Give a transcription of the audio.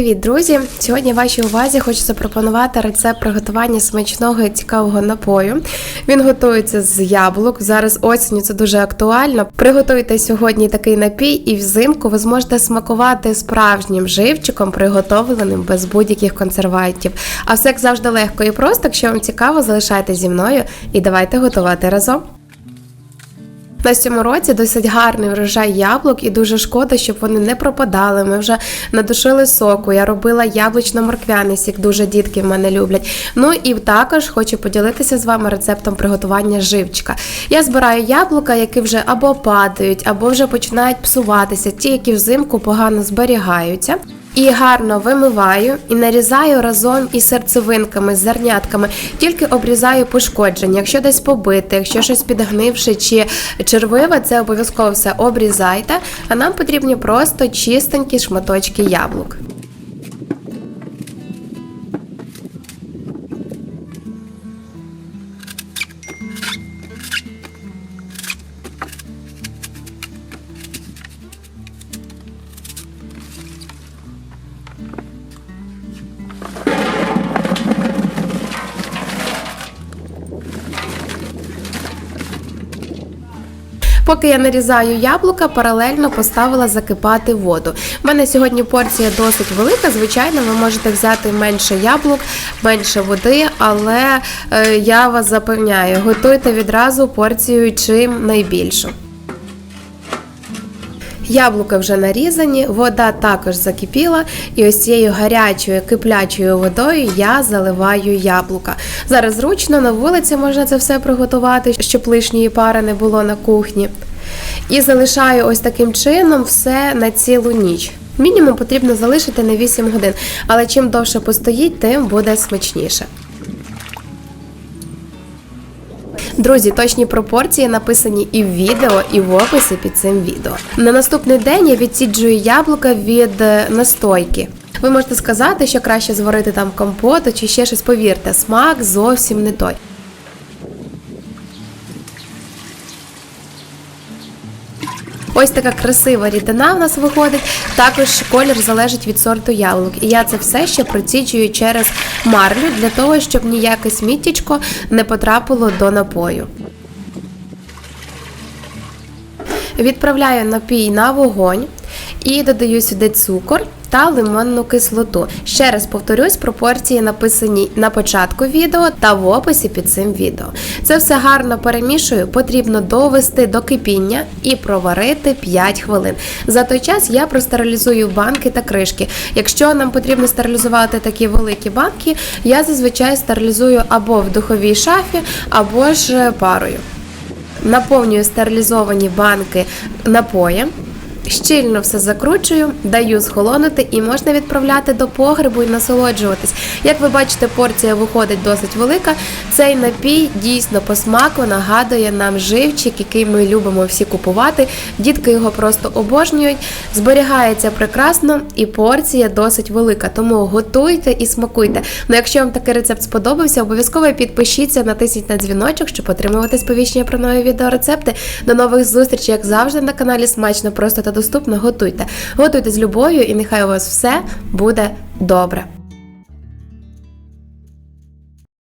Привіт, друзі! Сьогодні вашій увазі хочу запропонувати рецепт приготування смачного і цікавого напою. Він готується з яблук. Зараз осінню це дуже актуально. Приготуйте сьогодні такий напій, і взимку ви зможете смакувати справжнім живчиком, приготовленим без будь-яких консервантів. А все як завжди легко і просто. Якщо вам цікаво, залишайтеся зі мною і давайте готувати разом. На цьому році досить гарний врожай яблук, і дуже шкода, щоб вони не пропадали. Ми вже надушили соку. Я робила яблучно-морквяний сік, дуже дітки в мене люблять. Ну і також хочу поділитися з вами рецептом приготування живчика. Я збираю яблука, які вже або падають, або вже починають псуватися, ті, які взимку погано зберігаються. І гарно вимиваю і нарізаю разом із серцевинками, з зернятками, тільки обрізаю пошкодження. Якщо десь побите, якщо щось підгнивше чи червиве, це обов'язково все обрізайте. А нам потрібні просто чистенькі шматочки яблук. Поки я нарізаю яблука, паралельно поставила закипати воду. У мене сьогодні порція досить велика. Звичайно, ви можете взяти менше яблук, менше води, але е, я вас запевняю, готуйте відразу порцію чим найбільшу. Яблука вже нарізані, вода також закипіла, і ось цією гарячою киплячою водою я заливаю яблука. Зараз зручно на вулиці можна це все приготувати, щоб лишньої пари не було на кухні. І залишаю ось таким чином все на цілу ніч. Мінімум потрібно залишити на 8 годин, але чим довше постоїть, тим буде смачніше. Друзі, точні пропорції написані і в відео, і в описі під цим відео. На наступний день я відсіджую яблука від е, настойки. Ви можете сказати, що краще зварити там компоту чи ще щось. Повірте, смак зовсім не той. Ось така красива рідина в нас виходить. Також колір залежить від сорту яблук. І я це все ще проціджую через марлю для того, щоб ніяке сміттячко не потрапило до напою. Відправляю напій на вогонь і додаю сюди цукор та лимонну кислоту. Ще раз повторюсь, пропорції написані на початку відео та в описі під цим відео. Це все гарно перемішую, потрібно довести до кипіння і проварити 5 хвилин. За той час я простерилізую банки та кришки. Якщо нам потрібно стерилізувати такі великі банки, я зазвичай стерилізую або в духовій шафі, або ж парою. Наповнюю стерилізовані банки напоєм. Щільно все закручую, даю схолонути і можна відправляти до погребу і насолоджуватись. Як ви бачите, порція виходить досить велика. Цей напій дійсно по смаку нагадує нам живчик, який ми любимо всі купувати. Дітки його просто обожнюють. Зберігається прекрасно і порція досить велика. Тому готуйте і смакуйте. Ну, якщо вам такий рецепт сподобався, обов'язково підпишіться, натисніть на дзвіночок, щоб отримувати сповіщення про нові відеорецепти. До нових зустрічей, як завжди, на каналі Смачно, просто та доступно. Готуйте. Готуйте з любов'ю, і нехай у вас все буде добре.